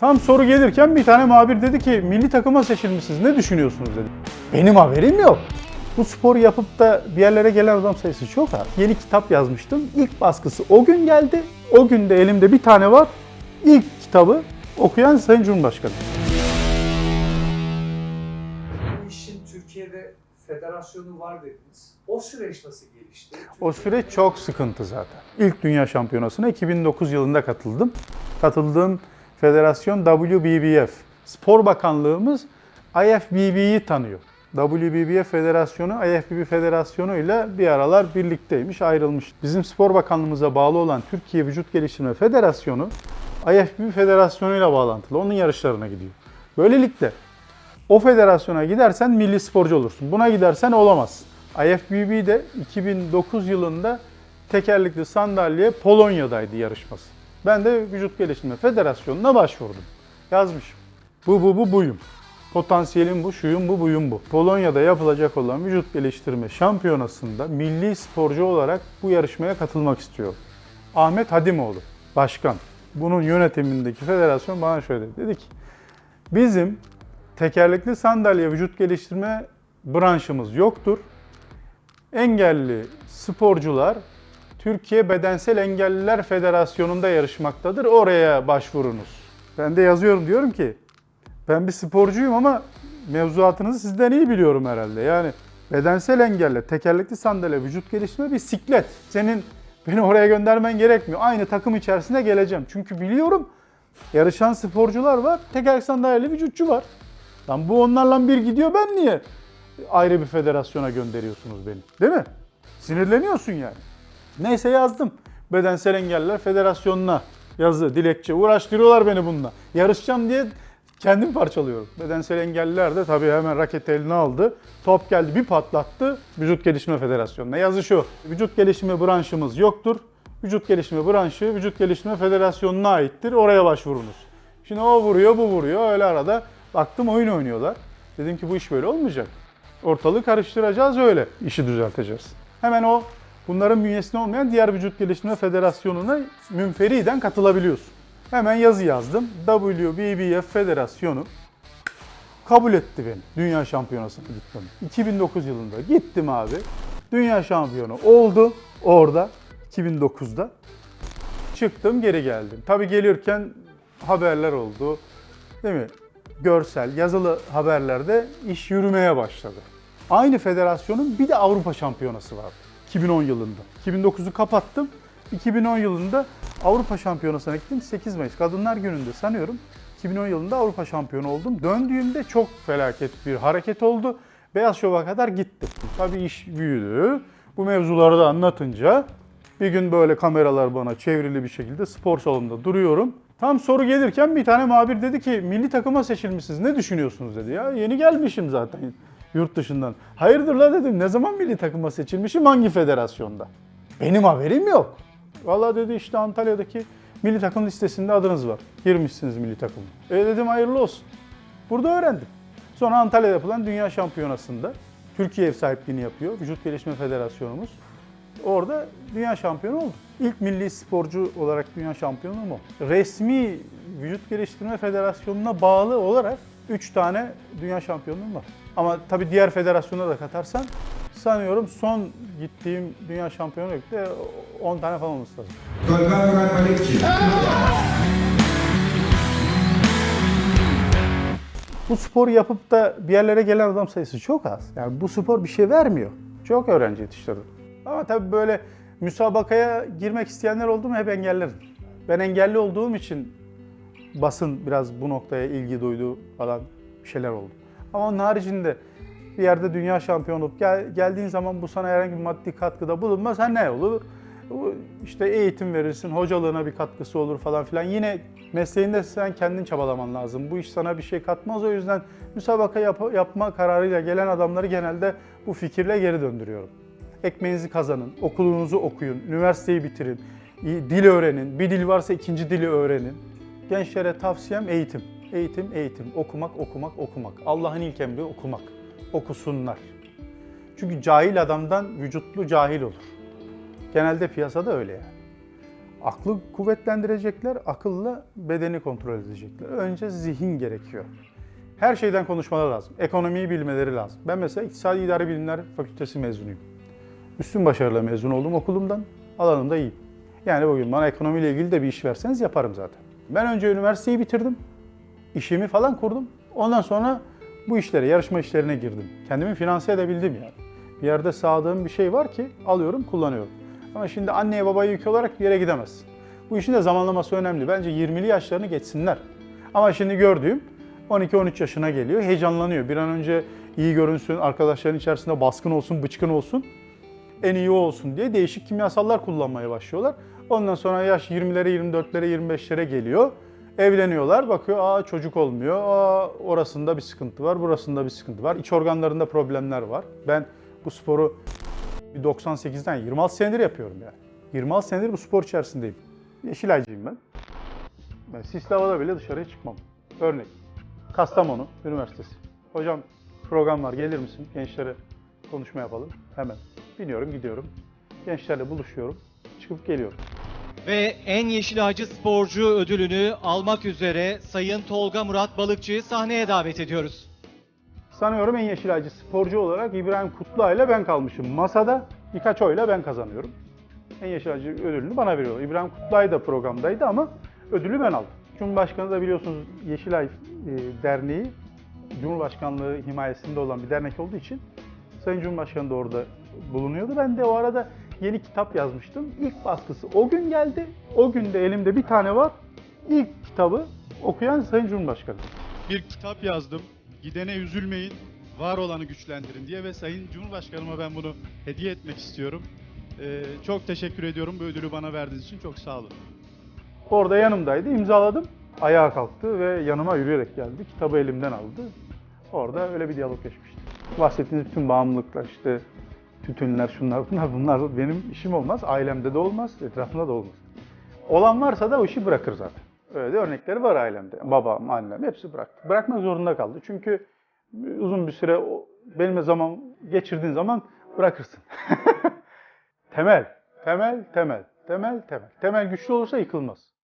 Tam soru gelirken bir tane muhabir dedi ki milli takıma seçilmişsiniz ne düşünüyorsunuz dedi. Benim haberim yok. Bu sporu yapıp da bir yerlere gelen adam sayısı çok az. Yeni kitap yazmıştım. İlk baskısı o gün geldi. O gün de elimde bir tane var. İlk kitabı okuyan Sayın Cumhurbaşkanı. Bu işin Türkiye'de federasyonu var dediniz. O süreç nasıl gelişti? O süreç çok sıkıntı zaten. İlk Dünya Şampiyonası'na 2009 yılında katıldım. Katıldığım federasyon WBBF. Spor Bakanlığımız IFBB'yi tanıyor. WBBF Federasyonu IFBB Federasyonu ile bir aralar birlikteymiş, ayrılmış. Bizim Spor Bakanlığımıza bağlı olan Türkiye Vücut Geliştirme Federasyonu IFBB Federasyonu ile bağlantılı. Onun yarışlarına gidiyor. Böylelikle o federasyona gidersen milli sporcu olursun. Buna gidersen olamazsın. IFBB de 2009 yılında tekerlekli sandalye Polonya'daydı yarışması. Ben de Vücut Geliştirme Federasyonu'na başvurdum. Yazmışım. Bu bu bu buyum. Potansiyelim bu, şuyum bu, buyum bu. Polonya'da yapılacak olan vücut geliştirme şampiyonasında milli sporcu olarak bu yarışmaya katılmak istiyorum. Ahmet Hadimoğlu, başkan. Bunun yönetimindeki federasyon bana şöyle dedi. Dedi ki, bizim tekerlekli sandalye vücut geliştirme branşımız yoktur. Engelli sporcular Türkiye Bedensel Engelliler Federasyonu'nda yarışmaktadır. Oraya başvurunuz. Ben de yazıyorum diyorum ki ben bir sporcuyum ama mevzuatınızı sizden iyi biliyorum herhalde. Yani bedensel engelle, tekerlekli sandalye, vücut geliştirme bir siklet. Senin beni oraya göndermen gerekmiyor. Aynı takım içerisine geleceğim. Çünkü biliyorum yarışan sporcular var, tekerlekli sandalyeli vücutçu var. Lan bu onlarla bir gidiyor ben niye ayrı bir federasyona gönderiyorsunuz beni? Değil mi? Sinirleniyorsun yani. Neyse yazdım. Bedensel Engelliler Federasyonu'na yazı, dilekçe. Uğraştırıyorlar beni bununla. Yarışacağım diye kendim parçalıyorum. Bedensel engelliler de tabii hemen raket eline aldı. Top geldi bir patlattı. Vücut Geliştirme Federasyonu'na. Yazı şu. Vücut geliştirme branşımız yoktur. Vücut geliştirme branşı Vücut Geliştirme Federasyonu'na aittir. Oraya başvurunuz. Şimdi o vuruyor, bu vuruyor. Öyle arada baktım oyun oynuyorlar. Dedim ki bu iş böyle olmayacak. Ortalığı karıştıracağız öyle. işi düzelteceğiz. Hemen o bunların bünyesinde olmayan diğer vücut geliştirme federasyonuna münferiden katılabiliyorsun. Hemen yazı yazdım. WBBF Federasyonu kabul etti beni dünya şampiyonasına gitmem. 2009 yılında gittim abi. Dünya şampiyonu oldu orada 2009'da. Çıktım geri geldim. Tabii gelirken haberler oldu. Değil mi? Görsel, yazılı haberlerde iş yürümeye başladı. Aynı federasyonun bir de Avrupa şampiyonası vardı 2010 yılında. 2009'u kapattım. 2010 yılında Avrupa Şampiyonası'na gittim 8 Mayıs Kadınlar Günü'nde sanıyorum 2010 yılında Avrupa şampiyonu oldum. Döndüğümde çok felaket bir hareket oldu. Beyaz Şov'a kadar gittim. Tabii iş büyüdü. Bu mevzuları da anlatınca bir gün böyle kameralar bana çevrili bir şekilde spor salonunda duruyorum. Tam soru gelirken bir tane muhabir dedi ki milli takıma seçilmişsiniz ne düşünüyorsunuz dedi ya. Yeni gelmişim zaten yurt dışından. Hayırdır la dedim ne zaman milli takıma seçilmişim hangi federasyonda? Benim haberim yok. Vallahi dedi işte Antalya'daki milli takım listesinde adınız var. Girmişsiniz milli takıma. E dedim hayırlı olsun. Burada öğrendim. Sonra Antalya'da yapılan Dünya Şampiyonası'nda Türkiye ev sahipliğini yapıyor. Vücut Gelişme Federasyonumuz. Orada dünya şampiyonu oldu. İlk milli sporcu olarak dünya şampiyonum o. Resmi Vücut Geliştirme Federasyonu'na bağlı olarak 3 tane dünya şampiyonluğum var. Ama tabii diğer federasyona da katarsan sanıyorum son gittiğim dünya şampiyonlukta 10 tane falan olması lazım. Golden Murat Halikçi. Bu sporu yapıp da bir yerlere gelen adam sayısı çok az. Yani bu spor bir şey vermiyor. Çok öğrenci yetiştirdim. Ama tabii böyle müsabakaya girmek isteyenler oldu mu hep engellerim. Ben engelli olduğum için basın biraz bu noktaya ilgi duydu falan bir şeyler oldu. Ama onun haricinde bir yerde dünya şampiyonu olup gel, geldiğin zaman bu sana herhangi bir maddi katkıda bulunmaz. Ha ne olur? İşte eğitim verirsin, hocalığına bir katkısı olur falan filan. Yine mesleğinde sen kendin çabalaman lazım. Bu iş sana bir şey katmaz. O yüzden müsabaka yap- yapma kararıyla gelen adamları genelde bu fikirle geri döndürüyorum. Ekmeğinizi kazanın, okulunuzu okuyun, üniversiteyi bitirin, dil öğrenin. Bir dil varsa ikinci dili öğrenin. Gençlere tavsiyem eğitim. Eğitim, eğitim. Okumak, okumak, okumak. Allah'ın ilk emri okumak. Okusunlar. Çünkü cahil adamdan vücutlu cahil olur. Genelde piyasada öyle yani. Aklı kuvvetlendirecekler, akılla bedeni kontrol edecekler. Önce zihin gerekiyor. Her şeyden konuşmaları lazım. Ekonomiyi bilmeleri lazım. Ben mesela İktisadi İdari Bilimler Fakültesi mezunuyum. Üstün başarıyla mezun oldum okulumdan. Alanımda iyiyim. Yani bugün bana ekonomiyle ilgili de bir iş verseniz yaparım zaten. Ben önce üniversiteyi bitirdim. işimi falan kurdum. Ondan sonra bu işlere, yarışma işlerine girdim. Kendimi finanse edebildim yani. Bir yerde sağladığım bir şey var ki alıyorum, kullanıyorum. Ama şimdi anneye babaya yük olarak bir yere gidemezsin. Bu işin de zamanlaması önemli. Bence 20'li yaşlarını geçsinler. Ama şimdi gördüğüm 12-13 yaşına geliyor, heyecanlanıyor. Bir an önce iyi görünsün, arkadaşların içerisinde baskın olsun, bıçkın olsun en iyi olsun diye değişik kimyasallar kullanmaya başlıyorlar. Ondan sonra yaş 20'lere, 24'lere, 25'lere geliyor. Evleniyorlar, bakıyor aa çocuk olmuyor, aa orasında bir sıkıntı var, burasında bir sıkıntı var. İç organlarında problemler var. Ben bu sporu bir 98'den 26 senedir yapıyorum yani. 26 senedir bu spor içerisindeyim. Yeşilaycıyım ben. Ben sisli havada bile dışarıya çıkmam. Örnek, Kastamonu Üniversitesi. Hocam program var gelir misin? Gençlere konuşma yapalım. Hemen. Biniyorum gidiyorum. Gençlerle buluşuyorum. Çıkıp geliyorum. Ve en yeşil ağacı sporcu ödülünü almak üzere Sayın Tolga Murat Balıkçı'yı sahneye davet ediyoruz. Sanıyorum en yeşil ağacı sporcu olarak İbrahim Kutluay ile ben kalmışım. Masada birkaç oyla ben kazanıyorum. En yeşil ağacı ödülünü bana veriyor. İbrahim Kutluay da programdaydı ama ödülü ben aldım. Cumhurbaşkanı da biliyorsunuz Yeşilay e, Derneği Cumhurbaşkanlığı himayesinde olan bir dernek olduğu için Sayın Cumhurbaşkanı da orada bulunuyordu. Ben de o arada yeni kitap yazmıştım. İlk baskısı o gün geldi. O gün de elimde bir tane var. İlk kitabı okuyan Sayın Cumhurbaşkanı. bir kitap yazdım. Gidene üzülmeyin, var olanı güçlendirin diye ve Sayın Cumhurbaşkanıma ben bunu hediye etmek istiyorum. Ee, çok teşekkür ediyorum bu ödülü bana verdiğiniz için. Çok sağ olun. Orada yanımdaydı. imzaladım. Ayağa kalktı ve yanıma yürüyerek geldi. Kitabı elimden aldı. Orada öyle bir diyalog geçmişti. Bahsettiğiniz bütün bağımlılıklar işte tütünler, şunlar bunlar bunlar benim işim olmaz. Ailemde de olmaz, etrafımda da olmaz. Olan varsa da o işi bırakır zaten. Öyle de örnekleri var ailemde. Babam, annem hepsi bıraktı. Bırakmak zorunda kaldı. Çünkü uzun bir süre benimle zaman geçirdiğin zaman bırakırsın. temel, temel, temel, temel, temel. Temel güçlü olursa yıkılmaz.